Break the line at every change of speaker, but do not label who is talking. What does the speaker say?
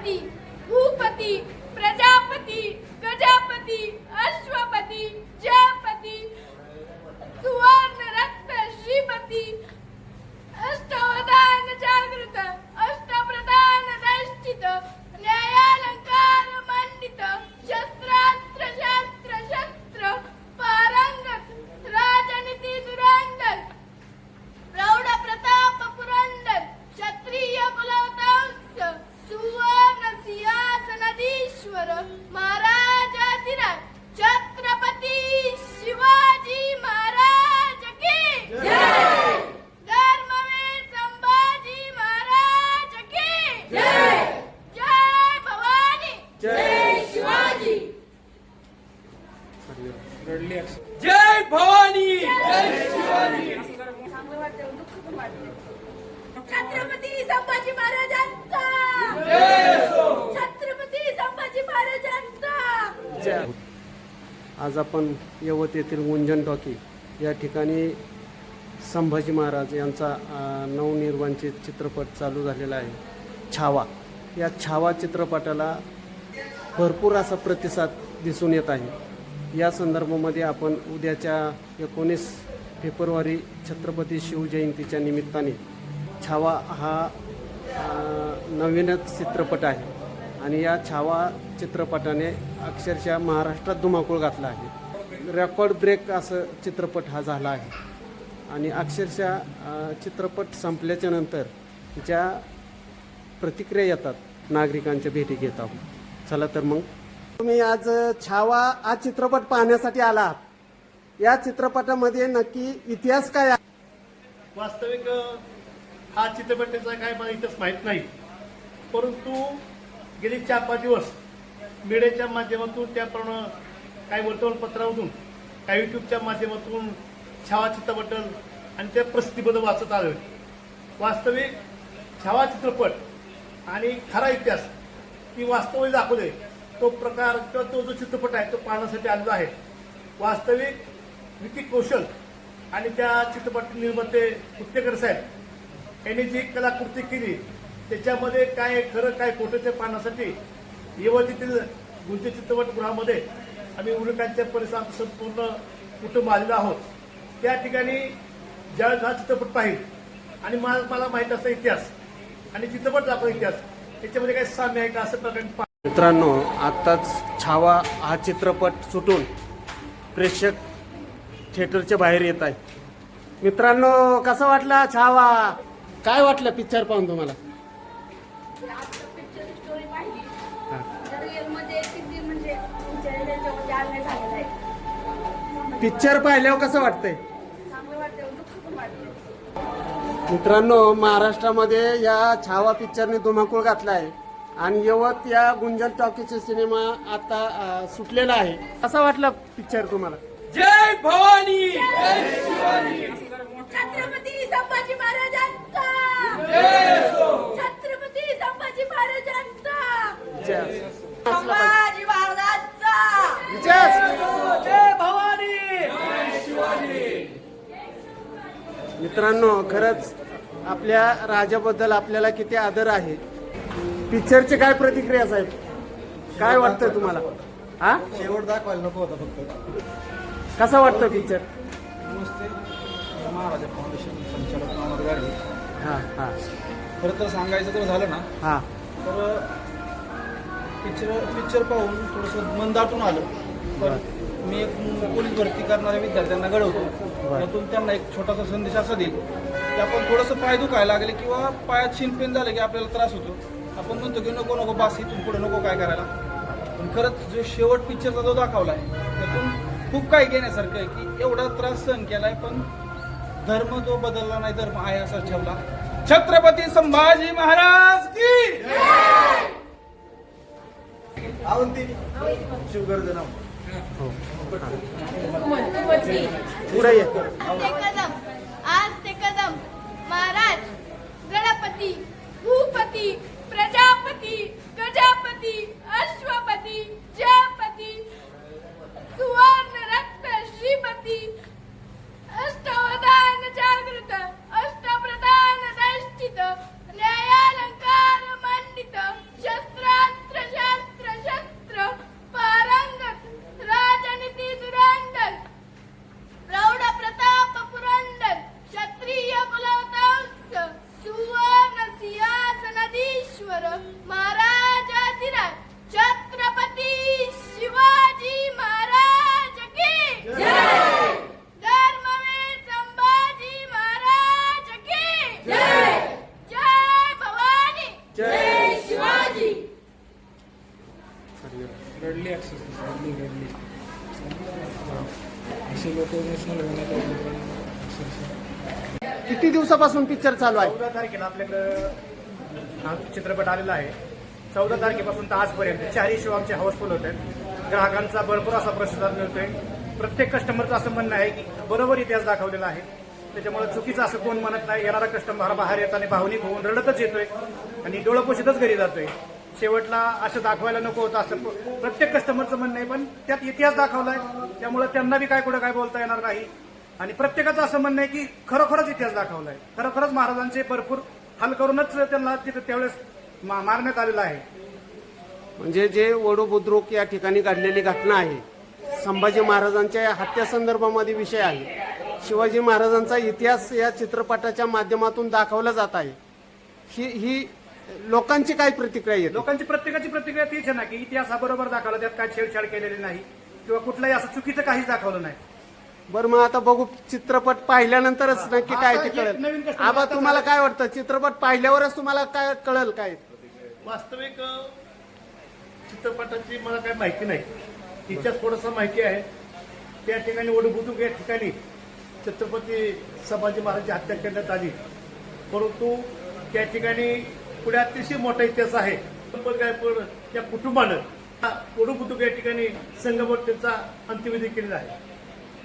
गणपती भूपती प्रजापती गजापती छत्रपती संभाजी महाराजांचा! छत्रपती संभाजी महाराजांचा!
आज आपण यवत येथील गुंजन टॉकी या ठिकाणी संभाजी महाराज यांचा नवनिर्वांचित चित्रपट चालू झालेला आहे. छावा. या छावा चित्रपटाला भरपूर असा प्रतिसाद दिसून येत आहे. या संदर्भामध्ये आपण उद्याच्या एकोणीस फेब्रुवारी छत्रपती शिवजयंतीच्या निमित्ताने छावा हा नवीनच चित्रपट आहे. आणि या छावा चित्रपटाने अक्षरशः महाराष्ट्रात धुमाकूळ घातला आहे. रेकॉर्ड ब्रेक असं चित्रपट हा झाला आहे. आणि अक्षरशः चित्रपट संपल्याच्या नंतर ज्या प्रतिक्रिया येतात नागरिकांच्या भेटी घेत आहोत. चला तर मग. तुम्ही आज छावा हा चित्रपट पाहण्यासाठी आला आहात या चित्रपटामध्ये नक्की इतिहास काय आहे?
वास्तविक हा चित्रपटाचा काय मला इतिहास माहीत नाही. परंतु गेली चार पाच दिवस मीडियाच्या माध्यमातून त्याप्रमाणे काही वर्तमानपत्रामधून काही युट्यूबच्या माध्यमातून छावा चित्रपटल आणि त्या प्रसिद्धीबद्दल वाचत आले वास्तविक छावा चित्रपट आणि खरा इतिहास ती वास्तव दाखवले तो प्रकार किंवा तो जो चित्रपट आहे तो पाहण्यासाठी आलेला आहे. वास्तविक विकी कौशल आणि त्या चित्रपट निर्माते कुत्तेकर साहेब यांनी जी कलाकृती केली त्याच्यामध्ये काय खरं काय खोटं ते पाहण्यासाठी यवतीतील गुंजे चित्रपटगृहामध्ये आम्ही उलकांच्या परिसरात संपूर्ण कुटुंब आलेलो आहोत. त्या ठिकाणी ज्यावेळेस हा चित्रपट पाहिजे आणि मा- मला माहीत असं इतिहास आणि चित्रपट दाखवला इतिहास त्याच्यामध्ये काही साम्य आहे का असं प्रकारे
मित्रांनो आत्ताच छावा हा चित्रपट सुटून प्रेक्षक थिएटरच्या बाहेर येत आहे. मित्रांनो कसं वाटलं छावा? काय वाटलं पिक्चर पाहून तुम्हाला?
पिक्चर
पाहिल्यावर कसं वाटतंय? मित्रांनो महाराष्ट्रामध्ये या छावा पिक्चरने धुमाकूळ घातला आहे. आणि यवत या गुंजन टॉकीचा सिनेमा आता सुटलेला आहे. कसा वाटला पिक्चर तुम्हाला?
जय भवानी!
छत्रपती संभाजी महाराजांचा! छत्रपती संभाजी महाराजांचा!
जय.
संभाजी महाराजांचा!
जय भवानी!
मित्रांनो खरंच आपल्या राजाबद्दल आपल्याला किती आदर आहे. पिक्चरची काय प्रतिक्रिया साहेब? काय वाटतं तुम्हाला? हा?
शेवट दाखवायला नको होता फक्त.
कसा वाटतं पिक्चर
नमस्ते. महाराजा फाउंडेशन संचालक अमर गाडगे.
हा हा.
खरं तर सांगायचं तर झालं ना.
हा.
तर पिक्चर पिक्चर पाहून थोडंसं मन दाटून आलं. पण मी एक पोलीस भरती करणाऱ्या विद्यार्थ्यांना घडवतो. त्यातून त्यांना एक छोटासा संदेश असा देईल की आपण थोडंसं पाय दुखायला लागले किंवा पायात शिनपेन झालं की आपल्याला त्रास होतो. आपण म्हणतो की नको नको बास इथून पुढे नको काय करायला. पण खरंच जो शेवट पिक्चरचा जो दाखवला आहे खूप काही घेण्यासारखं आहे की एवढा त्रास सहन केलाय पण धर्म जो बदलला नाही धर्म आहे असा ठेवला. छत्रपती संभाजी महाराज की
अवंती शिवगर्जना.
पुढे ये.
रडली असे लोक इमोशनल होण्यात
किती दिवसापासून पिक्चर चालू आहे?
चौदा तारखेला आपल्याकडं हा चित्रपट आलेला आहे. चौदा तारखेपासून तर आजपर्यंत चारही शो आमचे हाऊसफुल होत. आहेत ग्राहकांचा भरपूर असा प्रतिसाद मिळतोय. प्रत्येक कस्टमरचं असं म्हणणं आहे की बरोबर इतिहास दाखवलेला आहे. त्याच्यामुळे चुकीचं असं कोण म्हणत नाही येणारा कस्टमर बाहेर येताना भावनिक होऊन रडतच येतोय आणि डोळं पुशीतच घरी जातोय. शेवटला असं दाखवायला नको होतं असं. प्रत्येक कस्टमरचं म्हणणं आहे पण त्यात इतिहास दाखवलाय. त्यामुळे त्यांना बी काय कुठं काय बोलता येणार नाही. आणि प्रत्येकाचं असं म्हणणं आहे की खरोखरच इतिहास दाखवलाय. खरोखरच महाराजांचे भरपूर हाल करूनच त्यांना तिथं त्यावेळेस मा- मारण्यात आलेलं आहे.
म्हणजे जे वडू बुद्रुक या ठिकाणी घडलेली घटना आहे संभाजी महाराजांच्या हत्यासंदर्भामध्ये विषय आहे. शिवाजी महाराजांचा इतिहास या चित्रपटाच्या माध्यमातून दाखवला जात आहे. ही ही लोकांची काय प्रतिक्रिया येते?
लोकांची प्रत्येकाची प्रतिक्रिया तीच आहे ना की इतिहास हा बरोबर दाखवला त्यात काय छेडछाड केलेली नाही किंवा कुठलाही असं चुकीचं काहीच दाखवलं नाही.
बरं मग आता बघू चित्रपट पाहिल्यानंतरच नक्की काय ते
आता एक नवीन
कळेल आबा
आता
तुम्हाला. काय वाटतं? चित्रपट पाहिल्यावरच तुम्हाला काय कळेल काय?
वास्तविक अ, चित्रपटाची मला काही माहिती नाही. तिच्यात थोडंसं माहिती आहे. त्या ठिकाणी ओढबुटूक या ठिकाणी छत्रपती संभाजी महाराजांची हत्या करण्यात आली. परंतु त्या ठिकाणी पुढे अतिशय मोठा इतिहास आहे. पण गायकवाड या कुटुंबानं कुटुंब या ठिकाणी संगमत त्यांचा अंत्यविधी केलेला आहे.